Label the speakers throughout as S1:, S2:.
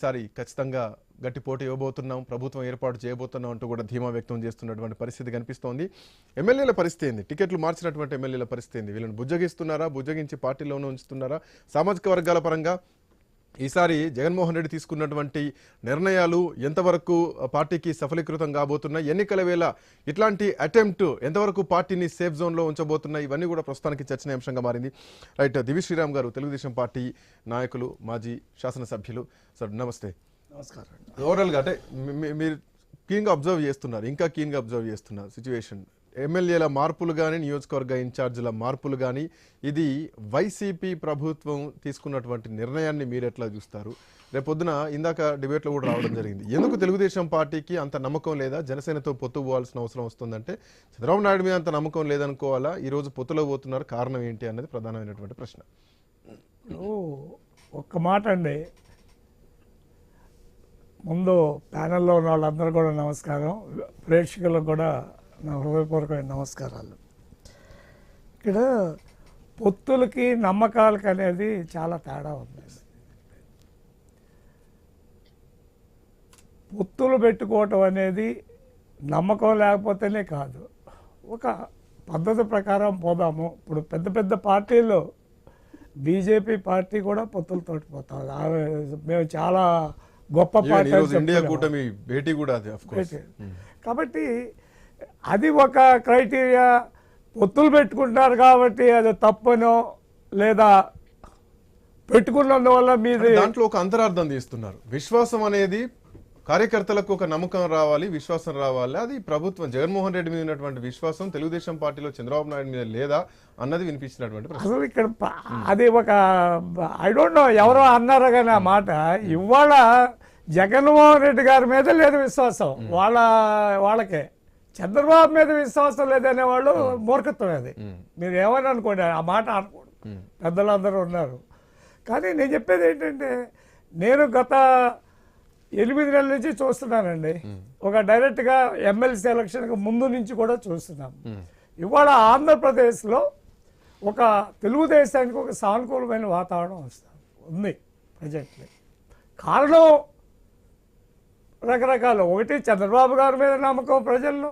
S1: ఈసారి ఖచ్చితంగా గట్టి పోటీ ఇవ్వబోతున్నాం ప్రభుత్వం ఏర్పాటు చేయబోతున్నాం అంటూ కూడా ధీమా వ్యక్తం చేస్తున్నటువంటి పరిస్థితి కనిపిస్తోంది. ఎమ్మెల్యేల పరిస్థితి ఏంది? టికెట్లు మార్చినటువంటి ఎమ్మెల్యేల పరిస్థితి ఏంది? వీళ్ళని బుజ్జగిస్తున్నారా? బుజ్జగించి పార్టీలోనే ఉంచుతున్నారా? సామాజిక వర్గాల పరంగా ఈసారి జగన్మోహన్ రెడ్డి తీసుకున్నటువంటి నిర్ణయాలు ఎంతవరకు పార్టీకి సఫలీకృతం కాబోతున్నాయి? ఎన్నికల వేళ ఇట్లాంటి అటెంప్ట్ ఎంతవరకు పార్టీని సేఫ్ జోన్లో ఉంచబోతున్నాయి? ఇవన్నీ కూడా ప్రస్తుతానికి చర్చనీయాంశంగా మారింది. రైట్ దివి శ్రీరామ్ గారు తెలుగుదేశం పార్టీ నాయకులు మాజీ శాసనసభ్యులు. సార్ నమస్తే.
S2: నమస్కారం.
S1: ఓవరాల్గా అంటే మీరు కీన్గా అబ్జర్వ్ చేస్తున్నారు ఇంకా కీన్గా అబ్జర్వ్ చేస్తున్నారు సిచ్యువేషన్ ఎమ్మెల్యేల మార్పులు కానీ నియోజకవర్గ ఇన్ఛార్జీల మార్పులు కానీ ఇది వైసీపీ ప్రభుత్వం తీసుకున్నటువంటి నిర్ణయాన్ని మీరు ఎట్లా చూస్తారు? రేపొద్దున ఇందాక డిబేట్లో కూడా రావడం జరిగింది. ఎందుకు తెలుగుదేశం పార్టీకి అంత నమ్మకం లేదా? జనసేనతో పొత్తు పోవాల్సిన అవసరం వస్తుందంటే చంద్రబాబు నాయుడు మీద అంత నమ్మకం లేదనుకోవాలా? ఈ రోజు పొత్తులో పోతున్నారు. కారణం ఏంటి అన్నది ప్రధానమైనటువంటి ప్రశ్న.
S2: ఒక్క మాట అండి. ముందు ప్యానెల్లో ఉన్న వాళ్ళందరూ కూడా నమస్కారం. ప్రేక్షకులకు కూడా నా హృదయపూర్వకమైన నమస్కారాలు. ఇక్కడ పొత్తులకి నమ్మకాలకి అనేది చాలా తేడా ఉంది. పొత్తులు పెట్టుకోవటం అనేది నమ్మకం లేకపోతేనే కాదు. ఒక పద్ధతి ప్రకారం పోదాము. ఇప్పుడు పెద్ద పెద్ద పార్టీలు బీజేపీ పార్టీ కూడా పొత్తులతోటి పోతాం మేము చాలా గొప్ప పార్టీ
S1: ఇండియా. కూటమి భేటీ కూడా కోర్స్
S2: కాబట్టి అది ఒక క్రైటీరియా పొత్తులు పెట్టుకుంటారు కాబట్టి అది తప్పనో లేదా పెట్టుకున్నందువల్ల మీది
S1: దాంట్లో ఒక అంతరార్థం తీస్తున్నారు. విశ్వాసం అనేది కార్యకర్తలకు ఒక నమ్మకం రావాలి విశ్వాసం రావాలి. అది ప్రభుత్వం జగన్మోహన్ రెడ్డి మీద ఉన్నటువంటి విశ్వాసం తెలుగుదేశం పార్టీలో చంద్రబాబు నాయుడు మీద లేదా అన్నది వినిపించినటువంటి
S2: అసలు ఇక్కడ అది ఒక ఐ డోంట్ నో ఎవరో అన్నారు కానీ ఆ మాట. ఇవాళ జగన్మోహన్ రెడ్డి గారి మీద లేదు విశ్వాసం. వాళ్ళ వాళ్ళకే. చంద్రబాబు మీద విశ్వాసం లేదనే వాళ్ళు మూర్ఖత్వం అది. మీరు ఏమని అనుకోండి ఆ మాట అనకూడదు. పెద్దలందరూ ఉన్నారు. కానీ నేను చెప్పేది ఏంటంటే నేను గత ఎనిమిది నెలల నుంచి చూస్తున్నానండి. ఒక డైరెక్ట్గా ఎమ్మెల్సీ ఎలక్షన్కి ముందు నుంచి కూడా చూస్తున్నాం. ఇవాళ ఆంధ్రప్రదేశ్లో ఒక తెలుగుదేశానికి ఒక సానుకూలమైన వాతావరణం వస్తుంది ఉంది ప్రజెంట్లీ. కారణం రకరకాలు. ఒకటి చంద్రబాబు గారి మీద నమ్మకం ప్రజల్లో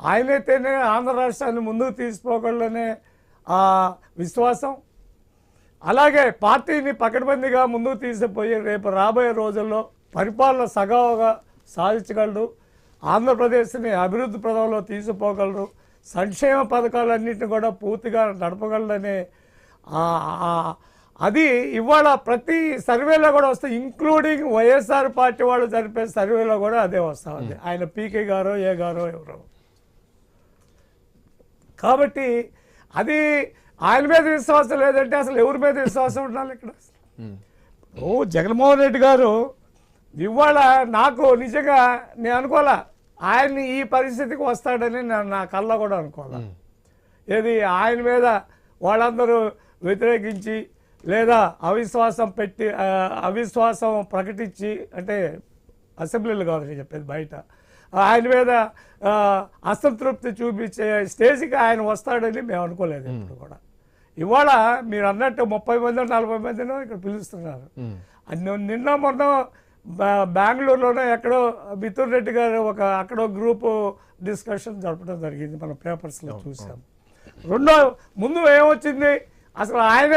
S2: ఆయనైతేనే ఆంధ్ర రాష్ట్రాన్ని ముందుకు తీసుకోగలనే ఆ విశ్వాసం. అలాగే పార్టీని పకడ్బందీగా ముందుకు తీసుకుపోయి రేపు రాబోయే రోజుల్లో పరిపాలన సగావుగా సాధించగలరు ఆంధ్రప్రదేశ్ని అభివృద్ధి పదంలో తీసుకుపోగలరు సంక్షేమ పథకాలన్నింటినీ కూడా పూర్తిగా నడపగలరనే అది ఇవాళ ప్రతి సర్వేలో కూడా వస్తుంది ఇంక్లూడింగ్ వైఎస్ఆర్ పార్టీ వాళ్ళు జరిపే సర్వేలో కూడా అదే వస్తూ ఉంది. ఆయన పీకే గారో ఏ గారో ఎవరో. కాబట్టి అది ఆయన మీద విశ్వాసం లేదంటే అసలు ఎవరి మీద విశ్వాసం ఉండాలి ఇక్కడ? ఓ జగన్మోహన్ రెడ్డి గారు ఇవాళ నాకు నిజంగా నేను అనుకోలే ఆయన్ని ఈ పరిస్థితికి వస్తాడని నేను నా కళ్ళ కూడా అనుకోలే ఏది ఆయన మీద వాళ్ళందరూ వ్యతిరేకించి లేదా అవిశ్వాసం పెట్టి అవిశ్వాసం ప్రకటించి అంటే అసెంబ్లీలు కాదు నేను చెప్పేది బయట. ఆయన మీద అసంతృప్తి చూపించే స్టేజ్కి ఆయన వస్తాడని మేము అనుకోలేదు ఇప్పుడు కూడా. ఇవాళ మీరు అన్నట్టు ముప్పై మంది నలభై మందినో ఇక్కడ పిలుస్తున్నారు. అన్ని నిన్న మొన్న బెంగళూరులోనే ఎక్కడో మిథున్ రెడ్డి గారు ఒక అక్కడో గ్రూప్ డిస్కషన్ జరపడం జరిగింది మన పేపర్స్లో చూసాం. రెండో ముందు ఏమొచ్చింది? అసలు ఆయన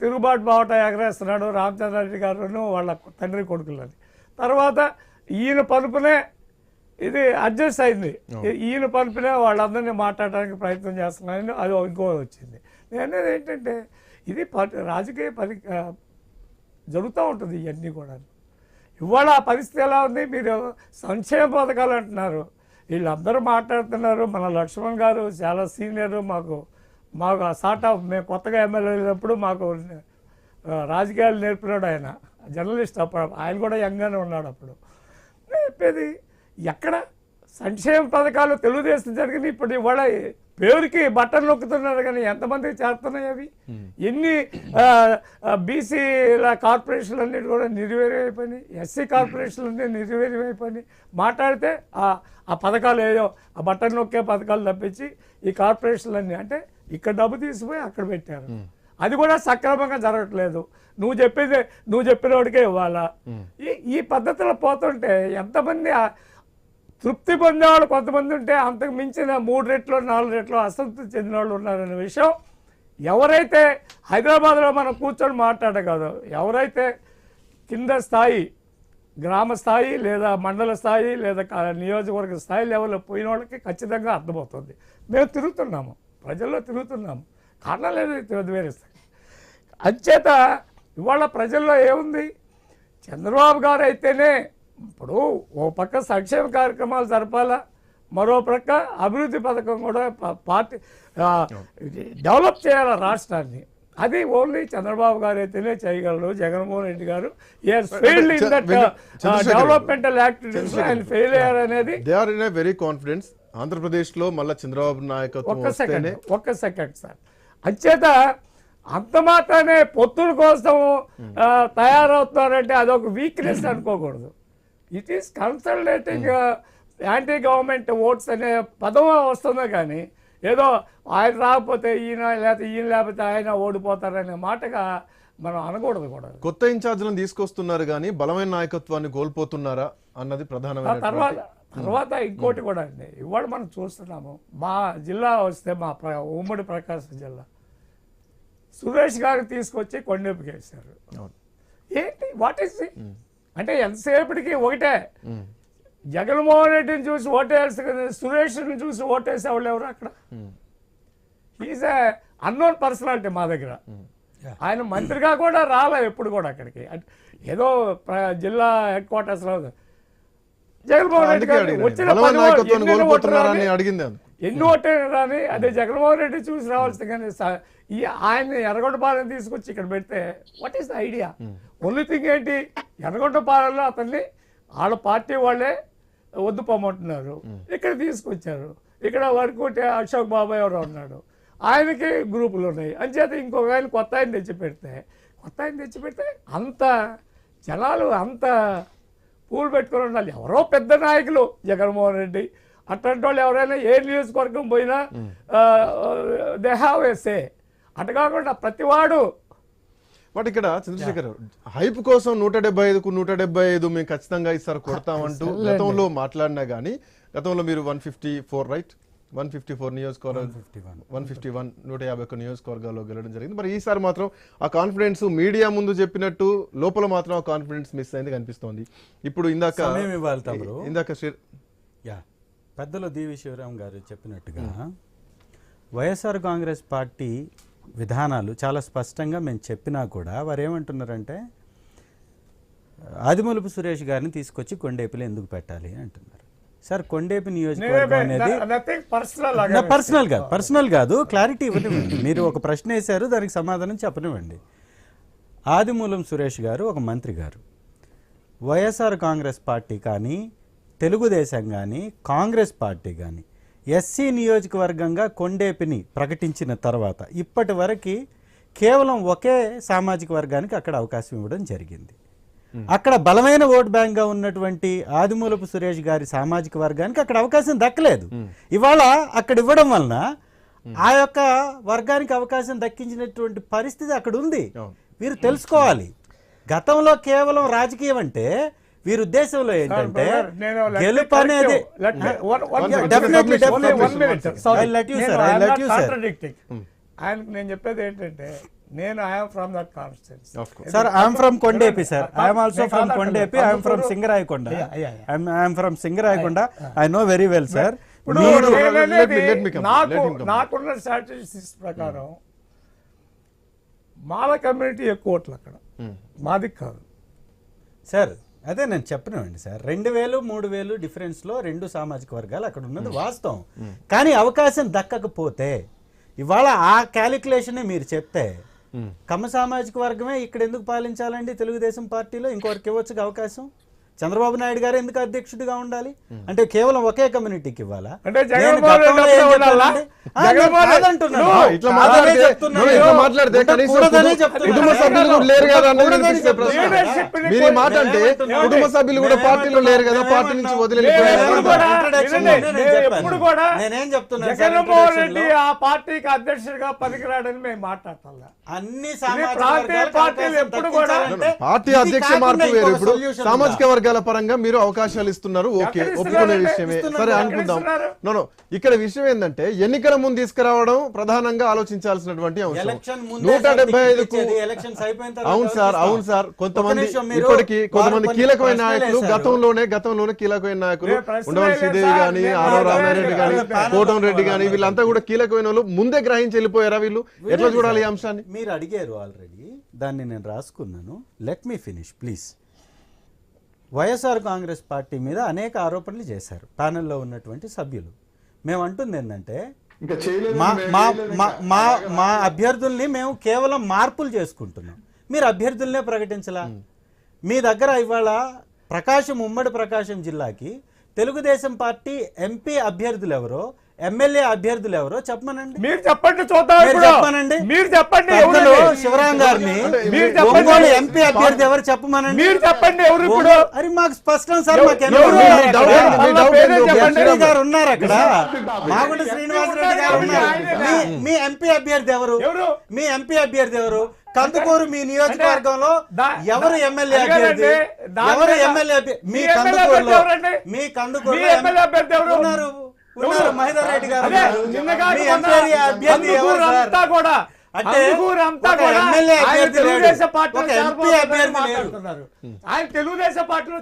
S2: తిరుగుబాటు బావట ఎగరేస్తున్నాడు రామచంద్రారెడ్డి గారును వాళ్ళ తండ్రి కొడుకులని. తర్వాత ఈయన పలుపునే ఇది అడ్జస్ట్ అయింది. ఈయన పలుపునే వాళ్ళందరినీ మాట్లాడడానికి ప్రయత్నం చేస్తున్నారని అది ఇంకో వచ్చింది. నేను అనేది ఏంటంటే ఇది ప- రాజకీయ పరి జరుగుతూ ఉంటుంది ఇవన్నీ కూడా ఇవాళ ఆ పరిస్థితి ఎలా ఉంది? మీరు సంక్షేమ పథకాలు అంటున్నారు. వీళ్ళందరూ మాట్లాడుతున్నారు. మన లక్ష్మణ్ గారు చాలా సీనియర్. మాకు మాకు సార్ట్ ఆఫ్ మేము కొత్తగా ఎమ్మెల్యే అయినప్పుడు మాకు రాజకీయాలు నేర్పినాడు ఆయన. జర్నలిస్ట్ అప్పుడు. ఆయన కూడా యంగ్గానే ఉన్నాడు అప్పుడు. నేను చెప్పేది ఎక్కడ సంక్షేమ పథకాలు తెలుగుదేశం జరిగింది ఇప్పుడు ఇవాళ పేరుకి బట్టలు నొక్కుతున్నారు కానీ ఎంతమందికి చేరుతున్నాయి అవి? ఎన్ని బీసీల కార్పొరేషన్లు అన్నిటి కూడా నిర్వీర్యం అయిపోయినాయి ఎస్సీ కార్పొరేషన్లు అన్నీ నిర్వీర్యం అయిపోయినాయి మాట్లాడితే ఆ ఆ పథకాలు ఏదో ఆ బట్టలు నొక్కే పథకాలు తప్పించి ఈ కార్పొరేషన్లు అన్నీ అంటే ఇక్కడ డబ్బు తీసిపోయి అక్కడ పెట్టారు. అది కూడా సక్రమంగా జరగట్లేదు. నువ్వు చెప్పేది నువ్వు చెప్పిన వాడికే ఇవ్వాలా ఈ ఈ పద్ధతిలో పోతుంటే ఎంతమంది తృప్తి పొందేవాళ్ళు కొంతమంది ఉంటే అంతకు మించిన మూడు రెట్లు నాలుగు రెట్లు అసంతృప్తి చెందిన వాళ్ళు ఉన్నారనే విషయం. ఎవరైతే హైదరాబాద్లో మనం కూర్చొని మాట్లాడగలదు ఎవరైతే కింద స్థాయి గ్రామ స్థాయి లేదా మండల స్థాయి లేదా నియోజకవర్గ స్థాయి లెవెల్లో పోయిన వాళ్ళకి ఖచ్చితంగా అర్థమవుతుంది. మేము తిరుగుతున్నాము. ప్రజల్లో తిరుగుతున్నాము. కారణం లేదు ఇది వేరే అంచేత ఇవాళ ప్రజల్లో ఏముంది? చంద్రబాబు గారు అయితేనే ఇప్పుడు ఓ పక్క సంక్షేమ కార్యక్రమాలు జరపాలా మరో ప్రక్క అభివృద్ధి పథకం కూడా పార్టీ డెవలప్ చేయాలి రాష్ట్రాన్ని? అది ఓన్లీ చంద్రబాబు గారు అయితేనే చేయగలరు జగన్మోహన్ రెడ్డి గారు. Fail in that. Developmental activities ఆయన ఫెయిల్ అయ్యారు అనేది
S1: they are in very confidence ఆంధ్రప్రదేశ్లో మళ్ళా చంద్రబాబు నాయకత్వం
S2: ఒక్క సెకండ్ ఒక్క సెకండ్ సార్. అంచేత అంత మాత్రమే పొత్తుల కోసం తయారవుతున్నారంటే అదొక వీక్నెస్ అనుకోకూడదు. It is consolidating anti government votes అనే పదం వస్తుందో కానీ ఏదో ఆయన రాకపోతే ఈయన లేకపోతే ఈయన లేకపోతే ఆయన ఓడిపోతారనే మాటగా మనం అనకూడదు కూడా.
S1: కొత్త ఇన్ఛార్జ్లను తీసుకొస్తున్నారు కానీ బలమైన నాయకత్వాన్ని కోల్పోతున్నారా అన్నది ప్రధానమైన
S2: తర్వాత తర్వాత ఇంకోటి కూడా అండి. ఇవాళ మనం చూస్తున్నాము మా జిల్లా వస్తే మా ప్ర- ఉమ్మడి ప్రకాశం జిల్లా. సురేష్ గారిని తీసుకొచ్చి
S1: అవును.
S2: ఏంటి? వాట్ ఈస్ అంటే ఎంతసేపటికి ఒకటే? జగన్మోహన్ రెడ్డిని చూసి ఓటేసి సురేష్ని చూసి ఓటేసే వాళ్ళు ఎవరు అక్కడ? ఈజ్ అన్నోన్ పర్సనాలిటీ మా దగ్గర. ఆయన మంత్రిగా కూడా రాలే ఎప్పుడు కూడా అక్కడికి. అంటే ఏదో జిల్లా హెడ్ క్వార్టర్స్లో జగన్మోహన్ రెడ్డి గారు వచ్చిన
S1: అడిగింది.
S2: ఎన్ని ఓటైనా రాని అదే జగన్మోహన్ రెడ్డి చూసి రావాల్సింది కానీ ఈ ఆయన ఎర్రగొండపాలెం తీసుకొచ్చి ఇక్కడ పెడితే what is the idea only thing ఏంటి? ఎర్రగొండపాలెంలో అతన్ని వాళ్ళ పార్టీ వాళ్ళే వద్దు పొమ్మంటున్నారు. ఇక్కడ తీసుకొచ్చారు. ఇక్కడ వరకోటి అశోక్ బాబాయ్ ఎవరో ఉన్నాడు. ఆయనకి గ్రూపులు ఉన్నాయి. అంచేత ఇంకొక ఆయన కొత్త ఆయన తెచ్చి పెడితే కొత్త ఆయన తెచ్చి పెడితే అంత జనాలు అంత పూలు పెట్టుకొని ఉండాలి. ఎవరో పెద్ద నాయకులు జగన్మోహన్ రెడ్డి. అట్లాంటి వాళ్ళు ఎవరైనా ఏ నియోజకవర్గం పోయినా దే హ్యావ్ ఎ సే. అటు కాకుండా ప్రతివాడు
S1: బట్ ఇక్కడ చంద్రశేఖర్ హైప్ కోసం నూట డెబ్బై ఐదుకు నూట డెబ్బై ఐదు మేము ఖచ్చితంగా ఈసారి కొడతామంటూ గతంలో మాట్లాడినా గానీ గతంలో మీరు one fifty four right? One fifty four నియోజకవర్గం వన్ ఫిఫ్టీ వన్. నూట యాభై ఒక్క నియోజకవర్గాల్లో గెలవడం జరిగింది. మరి ఈసారి మాత్రం ఆ కాన్ఫిడెన్స్ మీడియా ముందు చెప్పినట్టు లోపల మాత్రం ఆ కాన్ఫిడెన్స్ మిస్ అయింది కనిపిస్తోంది. ఇప్పుడు ఇందాక. ఇందాక
S3: పెద్దలు డివి శివరాం గారు చెప్పినట్టుగా వైఎస్ఆర్ కాంగ్రెస్ పార్టీ విధానాలు చాలా స్పష్టంగా మేము చెప్పినా కూడా వారు ఏమంటున్నారంటే ఆదిమూలపు సురేష్ గారిని తీసుకొచ్చి కొండేపిలో ఎందుకు పెట్టాలి అంటున్నారు. సార్ కొండేపి నియోజకవర్గం అనేది
S2: పర్సనల్
S3: కాదు పర్సనల్ కాదు క్లారిటీ ఇవ్వనివ్వండి. మీరు ఒక ప్రశ్న వేశారు దానికి సమాధానం చెప్పనివ్వండి. ఆదిమూలం సురేష్ గారు ఒక మంత్రి గారు. వైఎస్ఆర్ కాంగ్రెస్ పార్టీ కానీ తెలుగుదేశం కానీ కాంగ్రెస్ పార్టీ కానీ ఎస్సీ నియోజకవర్గంగా కొండేపిని ప్రకటించిన తర్వాత ఇప్పటి వరకు కేవలం ఒకే సామాజిక వర్గానికి అక్కడ అవకాశం ఇవ్వడం జరిగింది. అక్కడ బలమైన ఓట్ బ్యాంక్గా ఉన్నటువంటి ఆదిమూలపు సురేష్ గారి సామాజిక వర్గానికి అక్కడ అవకాశం దక్కలేదు. ఇవాళ అక్కడ ఇవ్వడం వలన ఆ యొక్క వర్గానికి అవకాశం దక్కించినటువంటి పరిస్థితి అక్కడ ఉంది. వీరు తెలుసుకోవాలి. గతంలో కేవలం రాజకీయం అంటే వీరి ఉద్దేశంలో ఏంటంటే గెలుపు అనేది.
S2: ఆయనకు నేను చెప్పేది ఏంటంటే నేను I'm from that constituency.
S3: Sir I'm from Kondepi sir I'm also from. Kondepi I'm from Singarayakonda. I'm from Singarayakonda I know very well sir.
S2: నాకున్న స్ట్రాటజిస్ ప్రకారం మాల కమ్యూనిటీ ఎక్కువ ఓట్లు అక్కడ? మాది కాదు.
S3: సార్ అదే నేను చెప్పనివ్వండి సార్. రెండు వేలు మూడు వేలు డిఫరెన్స్లో రెండు సామాజిక వర్గాలు అక్కడ ఉన్నది వాస్తవం. కానీ అవకాశం దక్కకపోతే ఇవాళ ఆ క్యాలిక్యులేషన్ మీరు చెప్తే కమ్మ సామాజిక వర్గమే ఇక్కడ ఎందుకు పాలించాలండి తెలుగుదేశం పార్టీలో? ఇంకొకరికి ఇవ్వచ్చు అవకాశం? చంద్రబాబు నాయుడు గారు ఎందుకు అధ్యక్షుడిగా ఉండాలి? అంటే కేవలం ఒకే కమ్యూనిటీకి ఇవ్వాలా?
S2: అంటే
S1: కుటుంబ- సభ్యులు కూడా మీరు మాట అంటే? కుటుంబ సభ్యులు పార్టీలో లేరు కదా పార్టీ నుంచి
S2: నేను
S1: వదిలిపోయారు
S2: ఎప్పుడు
S1: కదా.
S2: కూడా
S3: Introduction
S2: వినండి,
S3: లోనే
S2: నేను
S3: నేను చెప్పాను.
S2: ఎప్పుడు కూడా
S3: నేనేం చెప్తున్నాను సార్
S2: జగన్మోహన్
S3: introduction
S2: రెడ్డి
S3: లో?
S2: ఆ పార్టీకి అధ్యక్షుడిగా పనికిరాడని మేము మాట్లాడతాం.
S3: అన్ని
S2: ప్రాంతీయ పార్టీలు ఎప్పుడు కూడా-
S1: పార్టీ అధ్యక్ష మార్పు వేరు. ఇప్పుడు సామాజిక
S3: ఉందా?
S1: వర్గాల పరంగా మీరు అవకాశాలు ఇస్తున్నారు ఓకే ఒప్పుకునే? విషయమే. సరే అనుకుందాం? నో నో ఇక్కడ విషయం ఏంటంటే ఎన్నికల ముందు తీసుకురావడం ప్రధానంగా ఆలోచించాల్సినటువంటి అంశం నూట డెబ్బై ఐదుకు
S3: ఇచ్చేది, ఎలక్షన్స్ అయిపోయిన తర్వాత
S1: అవును సార్. అవును సార్ కొంతమంది ఇప్పటికి కొంతమంది కీలకమైన నాయకులు. గతంలోనే గతంలోనే కీలకమైన నాయకులు
S2: వేయలేదు
S1: శ్రీదేవి. గాని ఆరో రామారెడ్డి గాని కోటం రెడ్డి గాని వీళ్ళంతా కూడా కీలకమైన వాళ్ళు ముందే గ్రహించి వెళ్ళిపోయారా వీళ్ళు ఎట్లా చూడాలి ఈ. అంశాన్ని
S3: మీరు అడిగారు ఆల్రెడీ దాన్ని నేను రాసుకున్నాను let me finish please YSR Congress party మీద అనేక ఆరోపణలు చేశారు ప్యానెల్లో ఉన్నటువంటి సభ్యులు. మేము అంటుంది ఏంటంటే మా మా మా- మా మా అభ్యర్థుల్ని మేము కేవలం మార్పులు చేసుకుంటున్నాం. మీరు అభ్యర్థులనే ప్రకటించలా? మీ దగ్గర ఇవాళ ప్రకాశం ఉమ్మడి ప్రకాశం జిల్లాకి తెలుగుదేశం పార్టీ ఎంపీ అభ్యర్థులు ఎవరో ఎమ్మెల్యే అభ్యర్థులు ఎవరో చెప్పమనండి
S2: మీరు చెప్పండి చూద్దాం.
S3: చెప్పమనండి.
S2: మీరు చెప్పండి?
S3: శివరాం గారిని
S2: మీరు చెప్పండి.
S3: ఎంపీ అభ్యర్థి ఎవరు చెప్పమనండి
S2: మీరు చెప్పండి ఎవరు ఇప్పుడు
S3: అరే మాకు స్పష్టం సార్ మాకు గారు ఉన్నారు అక్కడ మాగుంట శ్రీనివాస్ రెడ్డి గారు ఉన్నారు. మీ ఎంపీ అభ్యర్థి ఎవరు
S2: ఎవరు?
S3: మీ ఎంపీ అభ్యర్థి ఎవరు కందుకూరు మీ నియోజకవర్గంలో ఎవరు ఎమ్మెల్యే. అభ్యర్థి ఎవరు ఎమ్మెల్యే మీ కందుకూరులో? మీ కందుకూరులో
S2: ఎమ్మెల్యే అభ్యర్థి ఎవరు?
S3: ఉన్నారు? మహిదర్ రెడ్డి గారు అభ్యర్థి
S2: కూడా
S3: అంటే.
S2: తెలుగుదేశం పార్టీలో. ఆయన తెలుగుదేశం పార్టీలో